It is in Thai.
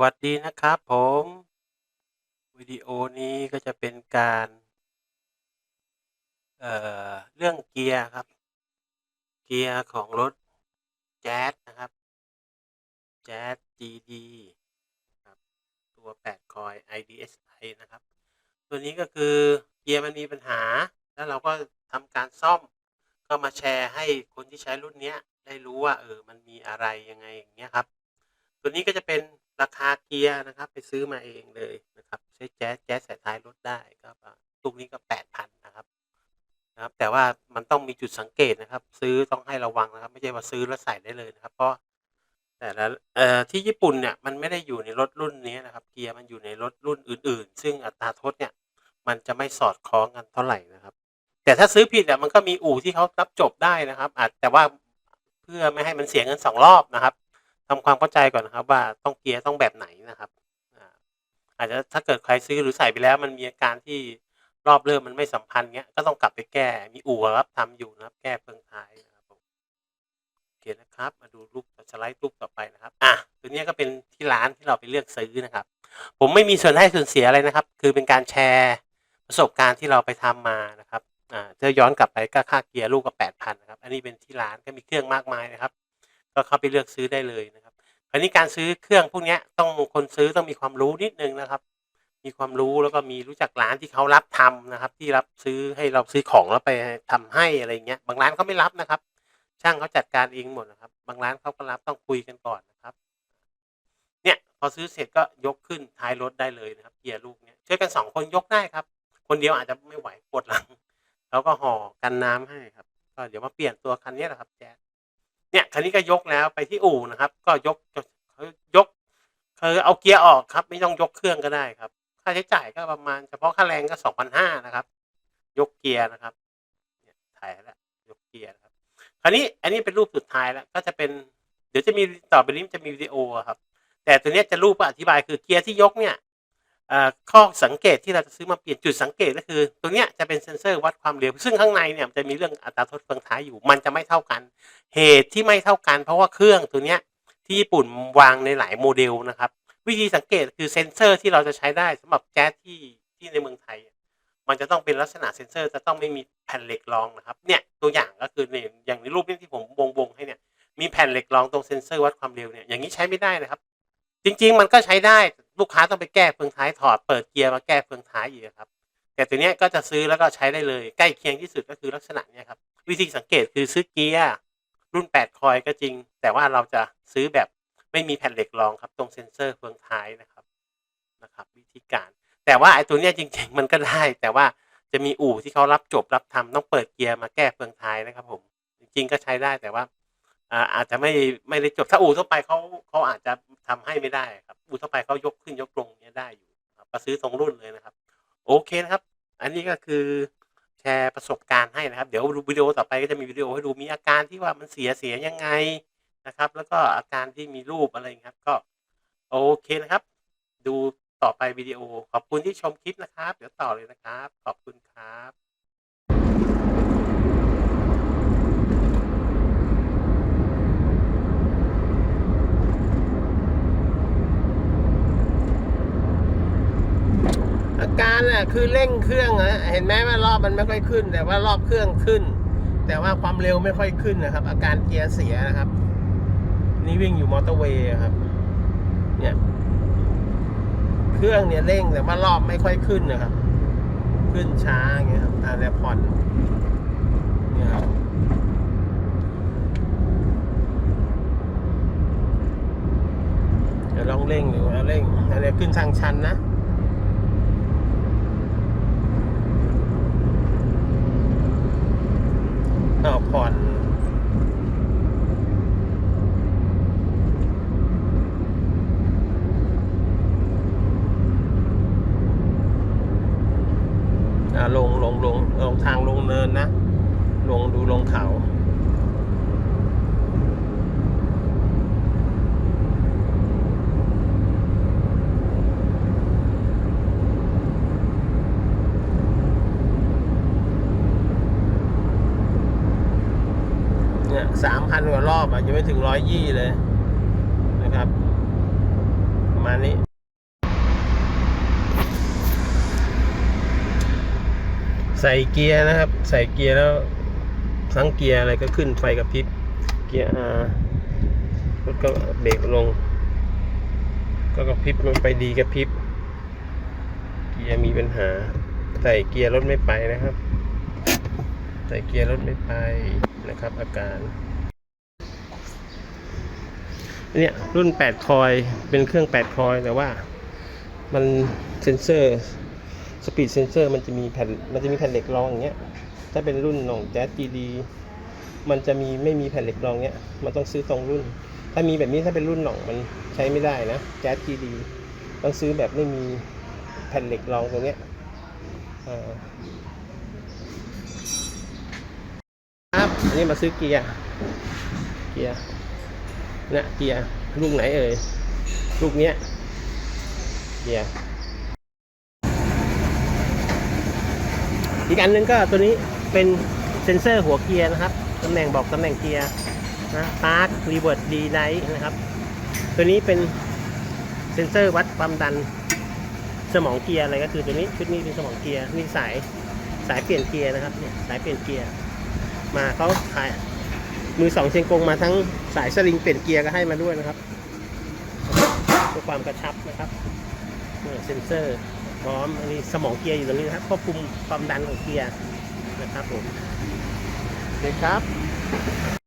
วัสดีนะครับผม วิดีโอนี้ก็จะเป็นการเอ่อเรื่องเกียร์ครับ เกียร์ของรถแจ๊สนะครับแจ๊ส GD ครับตัว 8 คอย IDSI นะครับ ตัวนี้ก็คือเกียร์มันมีปัญหา แล้วเราก็ทำการซ่อมก็มาแชร์ให้คนที่ใช้รุ่นเนี้ยได้รู้ว่าเออมันมีอะไรยังไงอย่างเงี้ยครับ ตัวนี้ก็จะเป็นราคาเกียร์นะครับ ไปซื้อมาเองเลยนะครับ ใช้แจ๊สแจ๊สใส่ท้ายรถได้ก็อ่าลูกนี้ก็8,000นนะครับนะครับ แต่ว่ามันต้องมีจุดสังเกตนะครับ ซื้อต้องให้ระวังนะครับ ไม่ใช่ว่าซื้อแล้วใส่ได้เลยนะครับ เพราะแต่ละเอ่อที่ญี่ปุ่นเนี่ยมันไม่ได้อยู่ในรถรุ่นนี้นะครับ เกียร์มันอยู่ในรถรุ่นอื่น ๆ ซึ่งอัตราโทษเนี่ยมันจะไม่สอดคล้องกันเท่าไหร่นะครับ แต่ถ้าซื้อผิดอะมันก็มีอู่ที่เขารับจบได้นะครับอาจแต่ว่าเพื่อไม่ให้มันเสียเงิน2รอบนะครับ ทำความเข้าใจก่อนนะครับ ว่าต้องเกียร์ต้องแบบไหนนะครับอาจจะถ้าเกิดใครซื้อหรือใส่ไปแล้วมันมีอาการที่รอบเริ่มมันไม่สัมพันธ์เงี้ยก็ต้องกลับไปแก้มีอู่รับทำอยู่นะครับ แก้เฟืองท้ายนะครับโอเคนะครับ มาดูรูปสไลด์รูปต่อไปนะครับอ่าตัวเนี้ยก็เป็นที่ร้านที่เราไปเลือกซื้อนะครับ ผมไม่มีส่วนได้ส่วนเสียอะไรนะครับ คือเป็นการแชร์ประสบการณ์ที่เราไปทำมานะครับอ่าถ้าย้อนกลับไปก็ค่าเกียร์ลูกก็8,000นะครับ อันนี้เป็นที่ร้านก็มีเครื่องมากมายนะครับ ก็เข้าไปเลือกซื้อได้เลยนะครับคราวนี้การซื้อเครื่องพวกนี้ต้องคนซื้อต้องมีความรู้นิดนึงนะครับ มีความรู้แล้วก็มีรู้จักร้านที่เขารับทำนะครับ ที่รับซื้อให้เราซื้อของแล้วไปทำให้อะไรเงี้ยบางร้านเขาไม่รับนะครับ ช่างเขาจัดการเองหมดนะครับ บางร้านเขาก็รับต้องคุยกันก่อนนะครับเนี่ยพอซื้อเสร็จก็ยกขึ้นท้ายรถได้เลยนะครับเกียร์ลูกเนี้ยช่วยกัน2คนยกได้ครับ คนเดียวอาจจะไม่ไหวปวดหลังเขาก็ห่อกันน้ำให้ครับก็เดี๋ยวมาเปลี่ยนตัวคันนี้แหละครับจ เนี่ยคันนี้ก็ยกแล้วไปที่อู่นะครับ ก็ยกเขายกคือเอาเกียร์ออกครับ ไม่ต้องยกเครื่องก็ได้ครับ ค่าใช้จ่ายก็ประมาณ เฉพาะค่าแรงก็2,500นห้านะครับ ยกเกียร์นะครับเนี่ยถ่ายแล้วยกเกียร์ครับคราวนี้อันนี้เป็นรูปสุดท้ายแล้ว ก็จะเป็นเดี๋ยวจะมีต่อไปนี้จะมีวิดีโอครับ แต่ตัวนี้จะรูปอธิบายคือเกียร์ที่ยกเนี่ย ข้อสังเกตที่เราจะซื้อมาเปลี่ยนจุดสังเกตก็คือตัวเนี้ยจะเป็นเซ็นเซอร์วัดความเร็ว ซึ่งข้างในเนี่ยจะมีเรื่องอัตราทษเฟืองท้ายอยู่ มันจะไม่เท่ากัน เหตุที่ไม่เท่ากัน เพราะว่าเครื่องตัวเนี้ยที่ญี่ปุ่นวางในหลายโมเดลนะครับ วิธีสังเกตคือเซ็นเซอร์ที่เราจะใช้ได้สำหรับแจ๊สที่ที่ในเมืองไทย มันจะต้องเป็นลักษณะเซ็นเซอร์จะต้องไม่มีแผ่นเหล็กรองนะครับเนี่ยตัวอย่างก็คือเนี่ยอย่างในรูปนี้ที่ผมวงๆให้เนี่ยมีแผ่นเหล็กรองตรงเซ็นเซอร์วัดความเร็วเนี่ยอย่างงี้ใช้ไม่ได้นะครับ จริง ๆ มันก็ใช้ได้ ลูกค้าต้องไปแก้เฟืองท้ายถอดเปิดเกียร์มาแก้เฟืองท้ายอีกครับ แต่ตัวนี้ก็จะซื้อแล้วก็ใช้ได้เลยใกล้เคียงที่สุดก็คือลักษณะนี้ครับ วิธีสังเกตคือซื้อเกียร์รุ่น 8 คอยก็จริง แต่ว่าเราจะซื้อแบบไม่มีแผ่นเหล็กรองครับ ตรงเซ็นเซอร์เฟืองท้ายนะครับนะครับ วิธีการ แต่ว่าไอ้ตัวนี้จริง ๆ มันก็ได้ แต่ว่าจะมีอู่ที่เขารับจบรับทำต้องเปิดเกียร์มาแก้เฟืองท้ายนะครับ ผม จริง ๆ ก็ใช้ได้แต่ว่า อ่าอาจจะไม่ไม่ได้จบถ้าอู่ทั่วไปเขาเขาอาจจะทำให้ไม่ได้ครับอู่ทั่วไปเขายกขึ้นยกลงเงี้ยได้อยู่ครับก็ซื้อตรงรุ่นเลยนะครับ โอเคนะครับ อันนี้ก็คือแชร์ประสบการณ์ให้นะครับ เดี๋ยววิดีโอต่อไปก็จะมีวิดีโอให้ดูมีอาการที่ว่ามันเสียเสียยังไงนะครับ แล้วก็อาการที่มีรูปอะไรครับ ก็โอเคนะครับ ดูต่อไปวิดีโอขอบคุณที่ชมคลิปนะครับ เดี๋ยวต่อเลยนะครับ ขอบคุณครับาการน่ะคือเร่งเครื่องอะเห็นไหมว่ารอบมันไม่ค่อยขึ้น แต่ว่ารอบเครื่องขึ้น แต่ว่าความเร็วไม่ค่อยขึ้นนะครับ อาการเกียร์เสียนะครับ นี่วิ่งอยู่มอเตอร์เวย์ครับ เนี่ยเครื่องเนี่ยเร่งแต่ว่ารอบไม่ค่อยขึ้นนะครับ ขึ้นช้าอย่างเงี้ยครับอาแล้วผ่อนเนี่ยครับเดี๋ยวลองเร่งดูนะเร่งอันนี้ขึ้นทางชันนะ อ้าวผ่อนอ่า ลงลงลงลงทางลงเนินนะ ลงดูลงเขาเนี่ยสามพันกว่ารอบอะยังไม่ถึงร้อยยี่เลยนะครับ ประมาณนี้ ใส่เกียร์นะครับ ใส่เกียร์แล้วทั้งเกียร์อะไรก็ขึ้นไฟกระพริบเกียร์อารถก็เบรกลง ก็กระพริบมันไปดีกระพริบเกียร์มีปัญหา ใส่เกียร์รถไม่ไปนะครับ ใส่เกียร์รถไม่ไปนะครับ อาการเนี่ยรุ่น 8 คอยเป็นเครื่อง 8 คอยแต่ว่ามันเซนเซอร์ สปีดเซนเซอร์มันจะมีแผ่นมันจะมีแผ่นเหล็กรองอย่างเงี้ย ถ้าเป็นรุ่นของแจ๊ส GD มันจะมีไม่มีแผ่นเหล็กรองเงี้ย มันต้องซื้อตรงรุ่น ถ้ามีแบบนี้ถ้าเป็นรุ่นหน่องมันใช้ไม่ได้นะแจ๊ส GD ต้องซื้อแบบไม่มีแผ่นเหล็กรองตรงเนี้ยครับอันนี้มาซื้อเกียร์ เกียร์นี่ยเกียร์ลูกไหนเอ่ยลูกเนี้ยเกียร์ อีกอันหนึงก็ตัวนี้เป็นเซ็นเซอร์หัวเกียร์นะครับตำแหน่งบอกตำแหน่งเกียร์นะพาร์ครีเวิร์ดดีไนท์นะครับ ตัวนี้เป็นเซ็นเซอร์วัดความดันสมองเกียร์อะไรก็คือตัวนี้ชุดนี้เป็นสมองเกียร์นี่สายสายเปลี่ยนเกียร์นะครับเนี่ยสายเปลี่ยนเกียร์มาเขาขายมือสองเชียงกงมาทั้งสายสลิงเปลี่ยนเกียร์ก็ให้มาด้วยนะครับเพื่อความกระชับนะครับเนี่ยเซ็นเซอร์ พร้อมอันนี้สมองเกียร์อยู่ตรงนี้นะครับควบคุมความดันของเกียร์นะครับผมเลยครับ